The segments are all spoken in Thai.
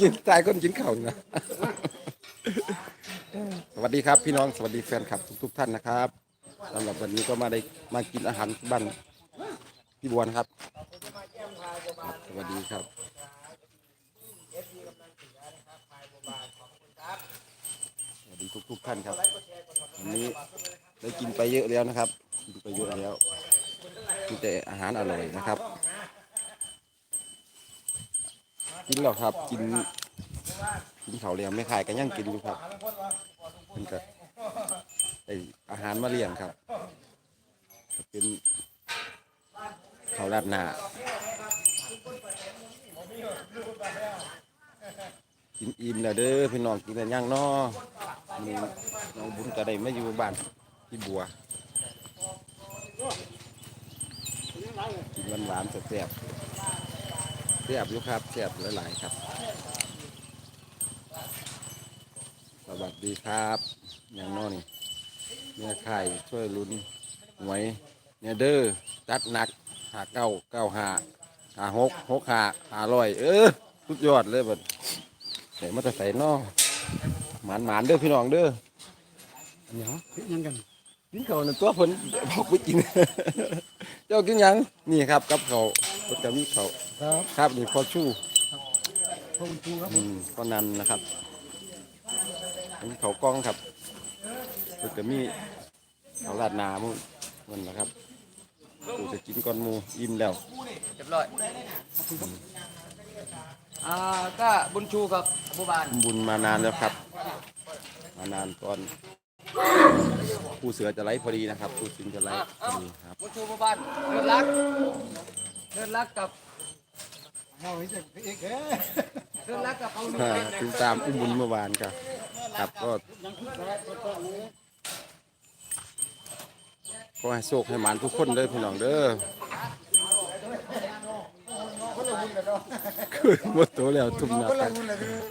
กินตายคนกินเข้านะสวัสดีครับพี่น้องสวัสดีแฟนคลับทุกๆท่านนะครับสำหรับวันนี้ก็มาได้มากินอาหารบ้านพี่บัวนะครับ สวัสดีครับสวัสดีทุกๆท่านครับวันนี้ได้กินไปเยอะแล้วนะครับ กินไปเยอะแล้วมีแต่อาหารอร่อยนะครับ กินแล้วครับ กิน กินเขาเลี้ยงไม่ขายกันยังกินอยู่ครับมันก็ไออาหารมาเลี้ยงครับก็เป็นเขาวราดหน้ากินอิ่มแล้วเด้อพี่น้องกินแล้วยังเนาะมีน้องบุญก็ได้ไมาอยู่บ้านพี่บัวกินหวานๆแซ่บๆ เสียบอยู่ครับเสียบหลาย ๆ ครับ สวัสดีครับ อย่างน้อนี่เนี่ยไข่ช่วยลุ้นหวยเนี่ยเด้อจัดหนักหาเก้าเก้าหาหาหกหกหาหาร้อย เออสุดยอดเลยบัดใส่มาแต่ใส่นอหมานหมานเด้อพี่น้องเด้อเดี๋ยวยังกัน กินเขาวในตัวเพิ่นบอกไปกิน เจ้ากินหยังนี่ครับกับเขาวเพิ่นจะมีเขาวครับครับนี่พอชู่พวกคุณครับอืมก็นันนะครับอันนี้เขากล้องครับมันจะมีเขาลาดหนามุมันนะครับกูจะกินก้อนหมูอิ่มแล้วเรียบร้อยอ่าก็บุญชูกับอบุบาลบุญมานานแล้วครับ มานานตอน ผู้เสือจะไล่พอดีนะครับผู้สิงจะไล่พอดีครับบุญชูอบุบาลเลิศรักเลิศรักกับเอาไว้จากเอกเอ้ยเลิศรักกับเอาอ่าติดตามอุ้มบุญเมื่อวานครับครับก็ก็ให้โชคให้หมานทุกคนเด้อพี่น้องเด้อคือหมดตัวแล้วทุ่มหน้าตัก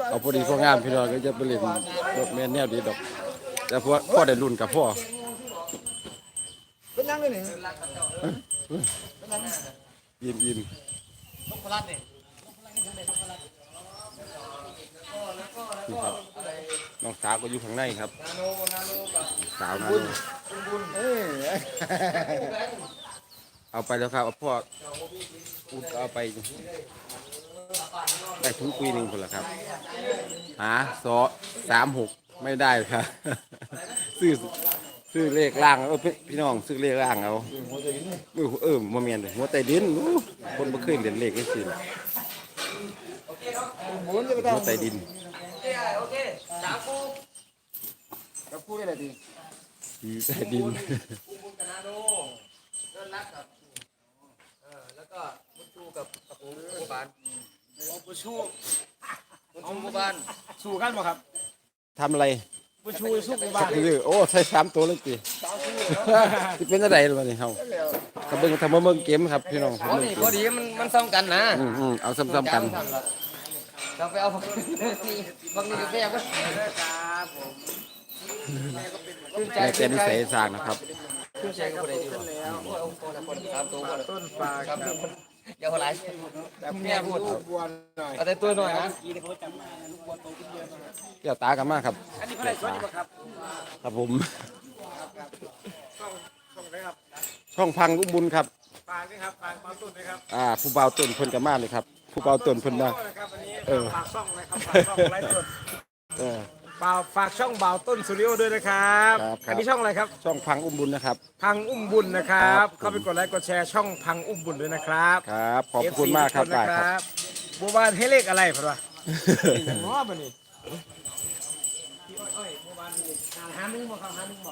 เอาพอดีพองามพี่น้องก็จะไปเล่นดอกแม่นแนวดีดอก แต่พอพ่อได้รุ่นกับพ่อเป็นยังไงนี่ยิ้มยิ้มพลัดเนี่ยนี่ครับน้องสาวก็อยู่ข้างในครับนาโนนาโนกับสาวนะเอ้ยเอาไปแล้วครับเอาพ่ออุดเอาไปได้ทุงปีหนึ่งคนละครับหาสอสามหก ไม่ได้ครับซื้อซื้อเลขล่างเอาพี่พี่น้องซื้อเลขล่างเอาเออเออมาเมียนเลยหัวใต้ดินอู้คนบ่เคยเล่นเลขนี่สิหมุนจะไปหัวใต้ดินโอเคโอเคสามคู่กับพูดได้เลยดีอยู่ใต้ดินบุญกับนาโนเลิศรักกับเออแล้วก็บุญชูกับกับอบุบาลบุญชูบุญชูอบุบาลสู้กันบ่ครับ ทำอะไรผู้ช่วยสู้กันบ้าสักทีโอ้ใช้สามตัวเลยจีที่เป็นอะไรล่ะนี่เฮาถ้าเบิ่งถ้ามาเบิ่งเกมครับพี่น้องพอดีพอดีมันมันซ้ำกันนะอืมอืมเอาซ้ำๆกันเราไปเอาฝั่งนี้ฝั่งนี้ก็แก้ก็ครับผมชื่นใจแต่แต่นิสัยสร้างนะครับชื่นใจก็ได้ดีกว่าโอ้ยองค์กรคนสามตัวคนต้นปลาครับครับ อย่าหัวไหลแบบแม่พูดลูกบัวหน่อยเอาแต่ตัวหน่อยนะเกี่ยวตากันมากครับอันนี้เพื่อนสวัสดีครับ ครับผมช่องช่องไหนครับช่องพังอุ้มบุญครับปลานี่ครับปลาปลาต้นนะครับอ่าผู้เบาต้นเพิ่นกันมากเลยครับ ผู้เบาต้นเพิ่นนะนะครับอันนี้เออฝากช่องนะครับฝากช่องไลฟ์สดเออ เปล่าฝากช่องเบาต้นสุริโอด้วยนะครับครับครับ อันนี้ช่องอะไรครับ ช่องพังอุ้มบุญนะครับ พังอุ้มบุญนะครับ ครับ เข้าไปกดไลค์กดแชร์ช่องพังอุ้มบุญด้วยนะครับ ครับ ขอบคุณมากครับ FC ได้ทุกนครับบัวบานให้เลขอะไรพะวะอย่างง้อปะนี่หาหนึ่งบ่ครับหาหนึ่งบ่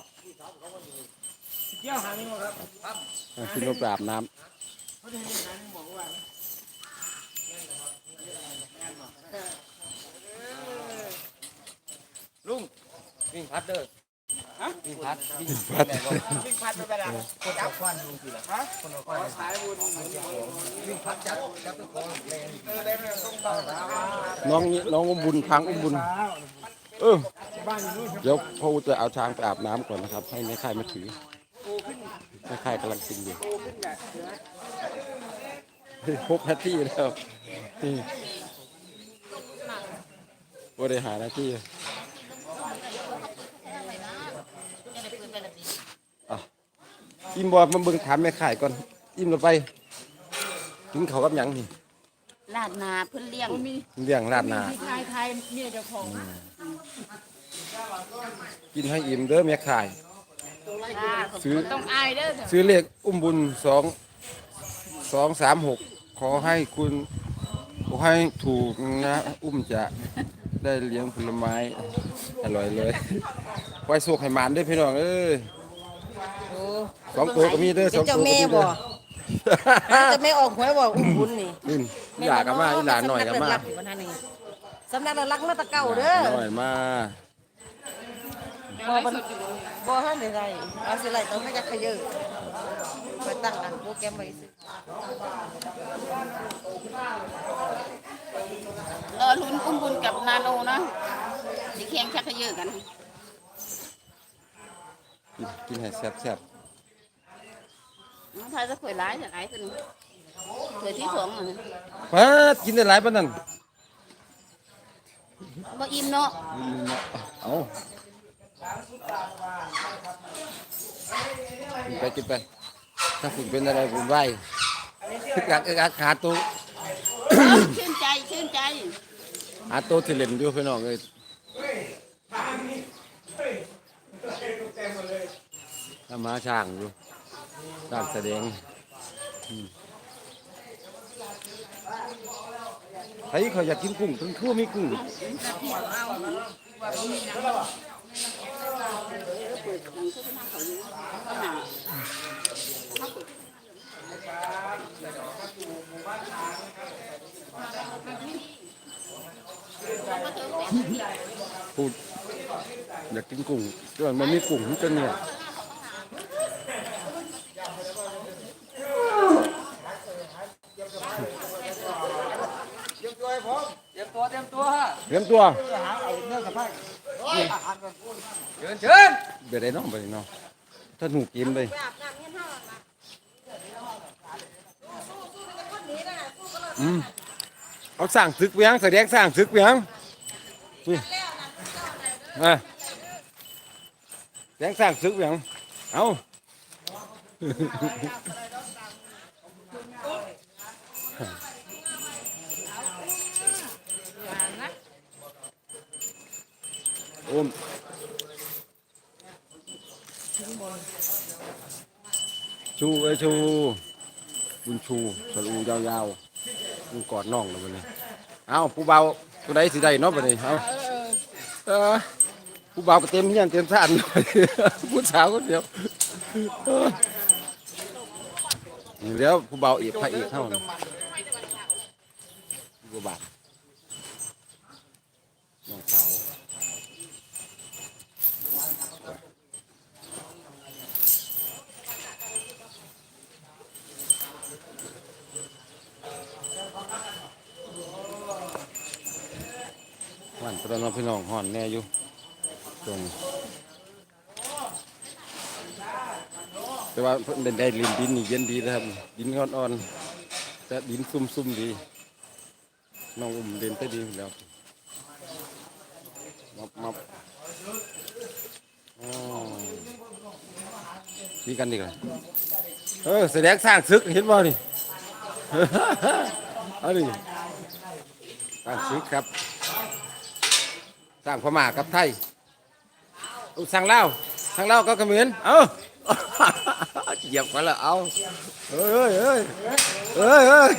เกี่ยวหาหนึ่งบ่ครับขึ้นมาปราบน้ำ เขาจะให้หาหนึ่งบ่ว่า ลุง วิ่งพัดเด้อวิ่งพัดวิ่งพัดวิ่งพัดไปไปละคนจับควันลุงสิล่ะฮะคนขอสายบุญวิ่งพัดจับจับตะโกนแรงเออได้ไหมต้องเบาครับน้องนี่น้องอุ้มบุญพังอุ้มบุญเออบ้านอยู่นู่นครับเดี๋ยวพ่อจะเอาช้างไปอาบน้ำก่อนนะครับ ให้แม่ค่ายมาถือแม่ค่ายกำลังกินอยู่ขึ้นแบบเสือพบแพตตี้แล้วนี่บ่ได้หาหน้าที่ จะได้ปืนไปละปี อิ่มบ่มาเบิ่งถามแม่ขายก่อน อิ่มแล้วไปกินข้าวกับหยังนี่ลาดนาเพิ่นเลี้ยงเลี้ยงราดหน้าที่ไทยไทยเมียเจ้าของกินให้อิ่มเด้อแม่ขาย ค่ะซื้อ ต้องอายเด้อซื้อเลขอุ้มบุญสองสองสามหกขอให้คุณขอให้ถูกนะ อุ้มจะได้เลี้ยงผลไม้ อร่อยเลยไว้โชคให้หมานเด้วยพี่น้องเอ้ย สองตัวก็มีเด้อสองตัวก็มีเด้อจะไม่ออกหวยบอกอุ้มบุญนี่นี่อีหลากับมาอีหลาหน่อยกับมาสำนักเรารักมาตะเก่าเด้อหน่อยมาบ่มันบ่ฮั่นได้ไรเอาสิไรต้องให้จักขยือไปตั้งอันโปรแกรมไว้สิรอลุ้นอุ้มบุญกับนาโนนะสิแข่งชักขยือกัน กินกินให้แซ่บน้ องทายจะข่อยร้ายจะหลายขึ้นเคยที่สองอะๆมากินได้หลายปานนั้นบ่อิ่มเนาะเอากินไปกินไป ถ้าคุณเป็นอะไรคุณไหวทึกอักอึกอักขาตัว ชื่นใจชื่นใจหาตัวที่เล่นอยู่พี่น้องเลยถ้ามาช่างอยู่ ช่างแสดงใครเขาอยากกินกุ้งถึงทั่วมีกุ้งพูดอยากกินกุ้งแต่ว่ามันมีกุ้งที่จะเนี่ย เตรียมตัวให้พร้อมเตรียมตัวเตรียมตัวฮะ เตรียมตัวเชิญเชิญเบียดได้น้องไปเนาะถ้าหนูกินไปอืมเอาสั่งซึกเวียงแสดงสั่งซึกเวียงนี่อะแสดงสั่งซึกเวียงเอา อมชูเอ้ยชู บุญชูสรูยาวๆมึงกอดน้องแล้ววันนี้เอาผู้เบาตัวใดสิได้เนาะบัดนี้เอาเออผู้เบาก็เต็มเฮียนเต็มซ่านผู้สาวก็เดียวเออนี่แล้วผู้เบาเอกพระเอกเท่านั้นผู้บาทน้องสาววัน ตอนน้องพี่น้องห่อนแน่อยู่ตรงแต่ว่าเพิ่นได้ได้ลินดินนี่เย็นดีนะครับ ดินอ่อนๆแต่ดินซุ่มๆดี น้องอุ้มเดินไปดีแล้วมับมับดีกันดีกันเออแสดงสร้างศึกเห็นบ่นี่เอาดิสร้างศึกครับ สร้างพม่ากับไทยสั่งเล่าสั่งเล่าวก็เขมิ้นเอาเหยียบกันแล้วเอาเอ้ยเอ้ยเอ้ยเอ้ย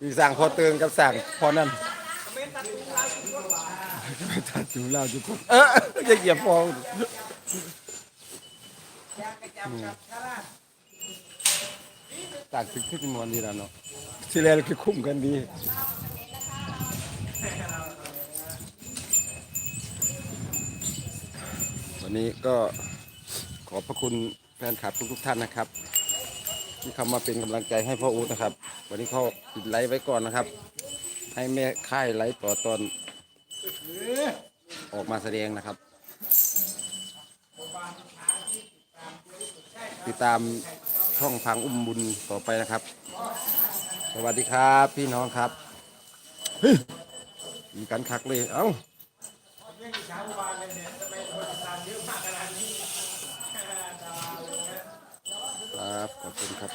มีสั่งพอเตือนกับสั่งพอนั่นตัดจูเล่าจุกเออจะเหยียบฟองต่างถึงขึ้นมวนดีแล้วเนาะทีแรกคือคุ้มกันดี วันนี้ก็ขอบพระคุณแฟนคลับทุกๆท่านนะครับ ที่เข้ามาเป็นกำลังใจให้พ่ออู๊ดนะครับ วันนี้เขาปิดไลฟ์ไว้ก่อนนะครับ ให้แม่ค่ายไลฟ์ต่อตอนออกมาแสดงนะครับ ติดตามช่องพังอุ้มบุญต่อไปนะครับ สวัสดีครับ พี่น้องครับ มีการคักเลย เอ้าครับขอบคุณครับ